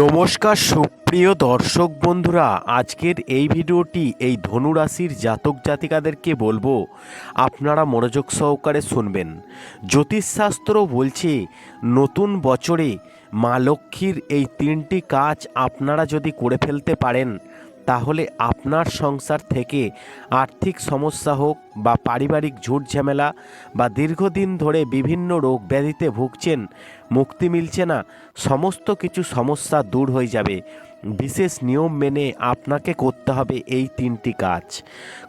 নমস্কার সুপ্রিয় দর্শক বন্ধুরা, আজকের এই ভিডিওটি এই ধনুরাশির জাতক জাতিকাদেরকে বলব, আপনারা মনোযোগ সহকারে শুনবেন। জ্যোতিষশাস্ত্র বলছে, নতুন বছরে মা লক্ষ্মীর এই তিনটি কাজ আপনারা যদি করে ফেলতে পারেন, তাহলে আপনার সংসার থেকে আর্থিক সমস্যা হোক বা পারিবারিক ঝুট ঝামেলা বা দীর্ঘদিন ধরে বিভিন্ন রোগ ব্যাধিতে ভুগছেন মুক্তি মিলছে না, সমস্ত কিছু সমস্যা দূর হয়ে যাবে। বিশেষ নিয়ম মেনে আপনাকে করতে হবে এই তিনটি কাজ।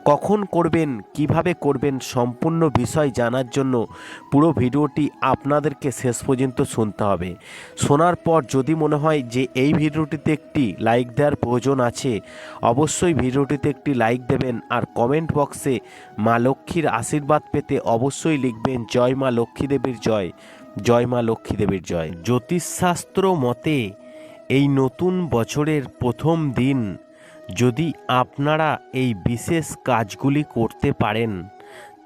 কখন করবেন, কীভাবে করবেন সম্পূর্ণ বিষয় জানার জন্য পুরো ভিডিওটি আপনাদেরকে শেষ পর্যন্ত শুনতে হবে। শোনার পর যদি মনে হয় যে এই ভিডিওটিতে একটি লাইক দেওয়ার প্রয়োজন আছে, অবশ্যই ভিডিওটিতে একটি লাইক দেবেন আর কমেন্ট বক্সে মা লক্ষ্মীর আশীর্বাদ পেতে অবশ্যই লিখবেন, জয় মা লক্ষ্মী দেবীর জয়। জয় মা লক্ষ্মী দেবীর জয়। জ্যোতিষশাস্ত্র মতে, এই নতুন বছরের প্রথম দিন যদি আপনারা এই বিশেষ কাজগুলি করতে পারেন,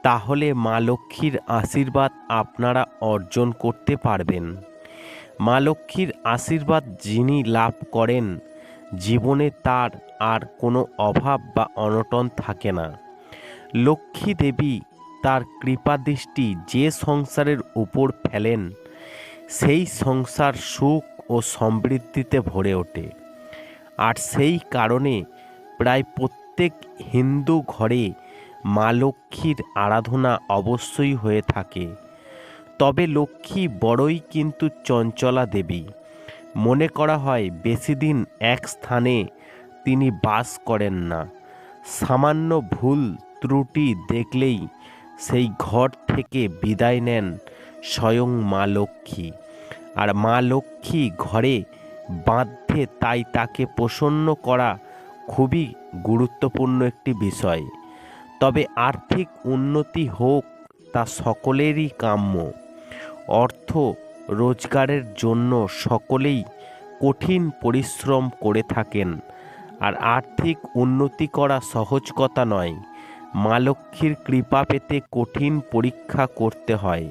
তাহলে মা লক্ষ্মীর আশীর্বাদ আপনারা অর্জন করতে পারবেন। মা লক্ষ্মীর আশীর্বাদ যিনি লাভ করেন, জীবনে তার আর কোনো অভাব বা অনটন থাকে না। লক্ষ্মী দেবী তার কৃপাদৃষ্টি যে সংসারের উপর ফেলেন, সেই সংসার সুখ ও সমৃদ্ধিতে ভরে ওঠে। আর সেই কারণে প্রায় প্রত্যেক হিন্দু ঘরে মা লক্ষ্মীর আরাধনা অবশ্যই হয়ে থাকে। তবে লক্ষ্মী বড়ই কিন্তু চঞ্চলা দেবী। মনে করা হয় বেশি দিন এক স্থানে তিনি বাস করেন না। সামান্য ভুল ত্রুটি দেখলেই সেই ঘর থেকে বিদায় নেন স্বয়ং মা লক্ষ্মী। আর মা লক্ষ্মী ঘরে বাঁধে তাই তাকে প্রসন্ন করা খুবই গুরুত্বপূর্ণ একটি বিষয়। তবে আর্থিক উন্নতি হোক তা সকলেরই কাম্য। অর্থ রোজগারের জন্য সকলেই কঠিন পরিশ্রম করে থাকেন। আর আর্থিক উন্নতি করা সহজ কথা নয়। মা লক্ষ্মীর কৃপা পেতে কঠিন পরীক্ষা করতে হয়।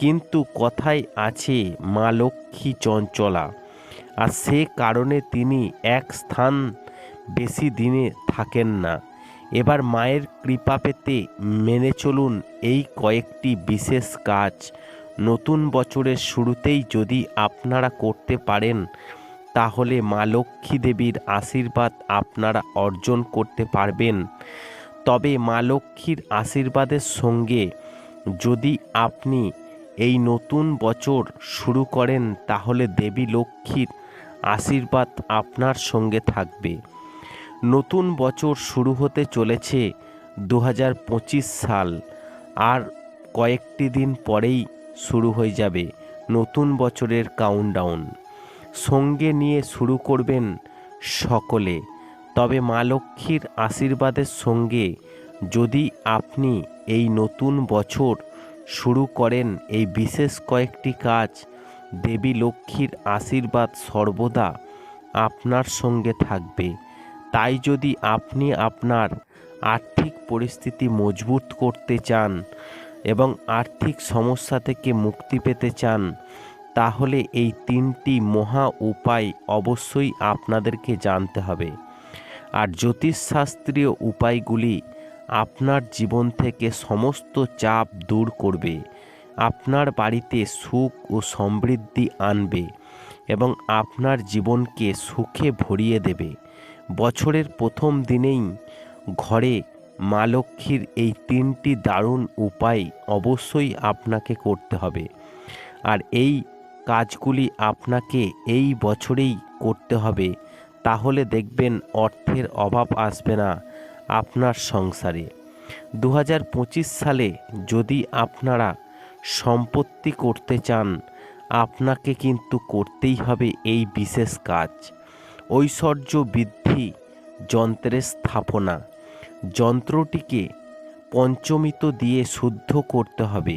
কিন্তু কথায় আছে মা লক্ষ্মী চঞ্চলা, আর সে কারণে তিনি এক স্থান বেশি দিনে থাকেন না। এবার মায়ের কৃপা পেতে মেনে চলুন এই কয়েকটি বিশেষ কাজ। নতুন বছরের শুরুতেই যদি আপনারা করতে পারেন, তাহলে মা লক্ষ্মী দেবীর আশীর্বাদ আপনারা অর্জন করতে পারবেন। তবে মা লক্ষ্মীর আশীর্বাদের সঙ্গে যদি আপনি এই নতুন বছর শুরু করেন, তাহলে দেবী লক্ষ্মীর আশীর্বাদ আপনার সঙ্গে থাকবে। নতুন বছর শুরু হতে চলেছে দু হাজার পঁচিশ সাল, আর কয়েকটি দিন পরেই শুরু হয়ে যাবে নতুন বছরের কাউন্টডাউন সঙ্গে নিয়ে শুরু করবেন সকলে। তবে মা লক্ষ্মীর আশীর্বাদের সঙ্গে যদি আপনি এই নতুন বছর শুরু করেন, এই বিশেষ কয়েকটি কাজ, দেবী লক্ষ্মীর আশীর্বাদ সর্বদা আপনার সঙ্গে থাকবে। তাই যদি আপনি আপনার আর্থিক পরিস্থিতি মজবুত করতে চান এবং আর্থিক সমস্যা থেকে মুক্তি পেতে চান, তাহলে এই তিনটি মহা উপায় অবশ্যই আপনাদেরকে জানতে হবে। আর জ্যোতিষশাস্ত্রীয় উপায়গুলি আপনার জীবন থেকে সমস্ত চাপ দূর করবে। আপনার বাড়িতে সুখ ও সমৃদ্ধি আনবে এবং আপনার জীবনকে সুখে ভরিয়ে দেবে। বছরের প্রথম দিনেই ঘরে মা লক্ষ্মীর এই তিনটি দারুণ উপায় অবশ্যই আপনাকে করতে হবে। আর এই কাজগুলি আপনাকে এই বছরেই করতে হবে। তাহলে দেখবেন অর্থের অভাব আসবে না আপনার সংসারে। দু হাজার পঁচিশ সালে যদি আপনারা সম্পত্তি করতে চান, আপনাকে কিন্তু করতেই হবে এই বিশেষ কাজ। ঐশ্বর্য বৃদ্ধি যন্ত্রের স্থাপনা। যন্ত্রটিকে পঞ্চমিত দিয়ে শুদ্ধ করতে হবে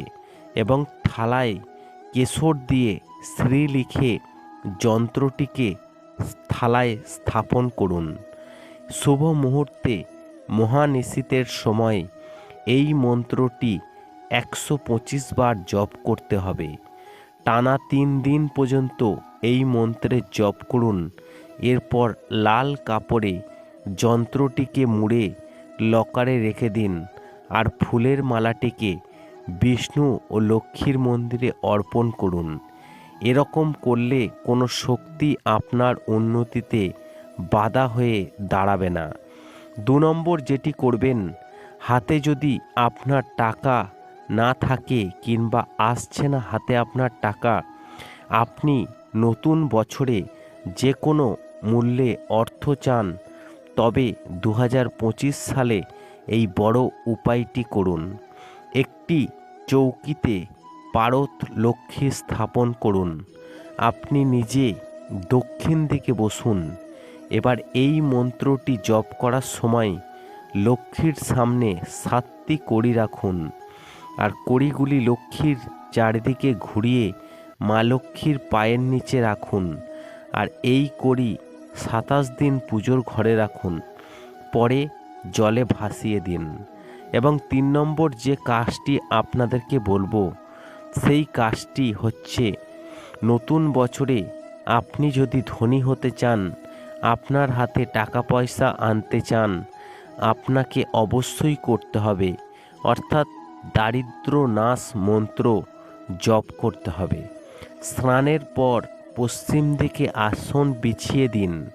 এবং থালায় কেশর দিয়ে শ্রী লিখে যন্ত্রটিকে থালায় স্থাপন করুন। শুভ মুহূর্তে মহানিশীতের সময় এই মন্ত্রটি একশো পঁচিশ বার জপ করতে হবে। টানা তিন দিন পর্যন্ত এই মন্ত্রের জপ করুন। এরপর লাল কাপড়ে যন্ত্রটিকে মুড়ে লকারে রেখে দিন আর ফুলের মালাটিকে বিষ্ণু ও লক্ষ্মীর মন্দিরে অর্পণ করুন। এরকম করলে কোনো শক্তি আপনার উন্নতিতে বাধা হয়ে দাঁড়াবে না। দু নম্বর যেটি করবেন, হাতে যদি আপনার টাকা না থাকে কিংবা আসছে না হাতে আপনার টাকা, আপনি নতুন বছরে যে কোনো মূল্যে অর্থ চান, তবে দু হাজার পঁচিশ সালে এই বড় উপায়টি করুন। একটি চৌকিতে পারত লক্ষ্মী স্থাপন করুন। আপনি নিজে দক্ষিণ দিকে বসুন। এবার এই মন্ত্রটি জপ করার সময় লক্ষ্মীর সামনে সাতটি কড়ি রাখুন আর কড়িগুলি লক্ষ্মীর চারিদিকে ঘুরিয়ে মা লক্ষ্মীর পায়ের নিচে রাখুন আর এই কড়ি সাতাশ দিন পুজোর ঘরে রাখুন। পরে জলে ভাসিয়ে দিন। এবং তিন নম্বর যে কাজটি আপনাদেরকে বলব সেই কাজটি হচ্ছে, নতুন বছরে আপনি যদি ধনী হতে চান, আপনার হাতে টাকা পয়সা আনতে চান, আপনাকে অবশ্যই করতে হবে। অর্থাৎ দারিদ্র নাশ মন্ত্র জপ করতে হবে। স্নানের পর পশ্চিম দিকে আসন বিছিয়ে দিন।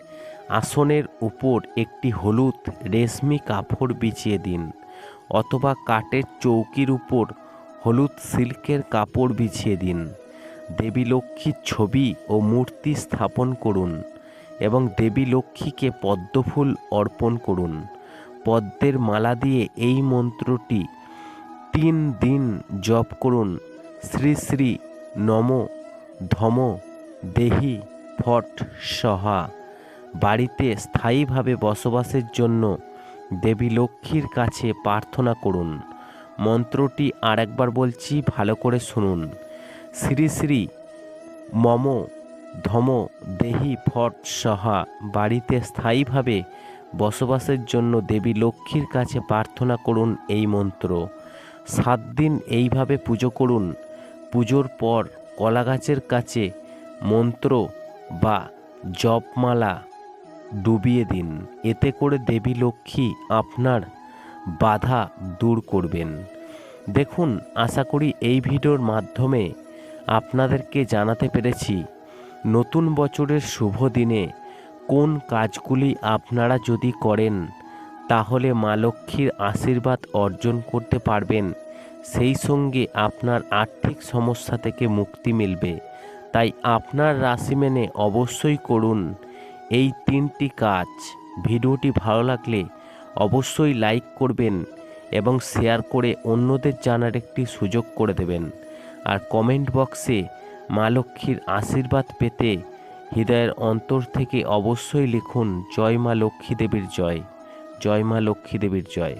আসনের উপর একটি হলুদ রেশমি কাপড় বিছিয়ে দিন। অথবা কাঠের চৌকির উপর হলুদ সিল্কের কাপড় বিছিয়ে দিন। দেবী লক্ষ্মীর ছবি ও মূর্তি স্থাপন করুন এবং দেবী লক্ষ্মীকে পদ্মফুল অর্পণ করুন। পদ্মের মালা দিয়ে এই মন্ত্রটি তিন দিন জপ করুন। শ্রী শ্রী নম ধম দেহি ফট সহা। বাড়িতে স্থায়ীভাবে বসবাসের জন্য দেবী লক্ষ্মীর কাছে প্রার্থনা করুন। মন্ত্রটি আরেকবার বলছি, ভালো করে শুনুন। শ্রী শ্রী মম ধম দেহি ফট সহা বাড়িতে স্থায়ীভাবে বসবাসের জন্য দেবী লক্ষ্মীর কাছে প্রার্থনা করুন এই মন্ত্র। সাত দিন এইভাবে পুজো করুন। পুজোর পর কলা গাছের কাছে মন্ত্র বা জপমালা ডুবিয়ে দিন। এতে করে দেবী লক্ষ্মী আপনার বাধা দূর করবেন। দেখুন, আশা করি এই ভিডিওর মাধ্যমে আপনাদেরকে জানাতে পেরেছি নতুন বছরের শুভ দিনে কোন কাজগুলি আপনারা যদি করেন, তাহলে মা লক্ষ্মীর আশীর্বাদ অর্জন করতে পারবেন। সেই সঙ্গে আপনার আর্থিক সমস্যা থেকে মুক্তি মিলবে। তাই আপনার রাশি মেনে অবশ্যই করুন। এই তিনটি কাজ। ভিডিওটি ভালো লাগলে অবশ্যই লাইক করবেন এবং শেয়ার করে অন্যদের জানার একটি সুযোগ করে দেবেন। আর কমেন্ট বক্সে মা লক্ষ্মীর আশীর্বাদ পেতে হৃদয়ের অন্তর থেকে অবশ্যই লিখুন, জয় মা লক্ষ্মী দেবীর জয়। জয় মা লক্ষ্মী দেবীর জয়।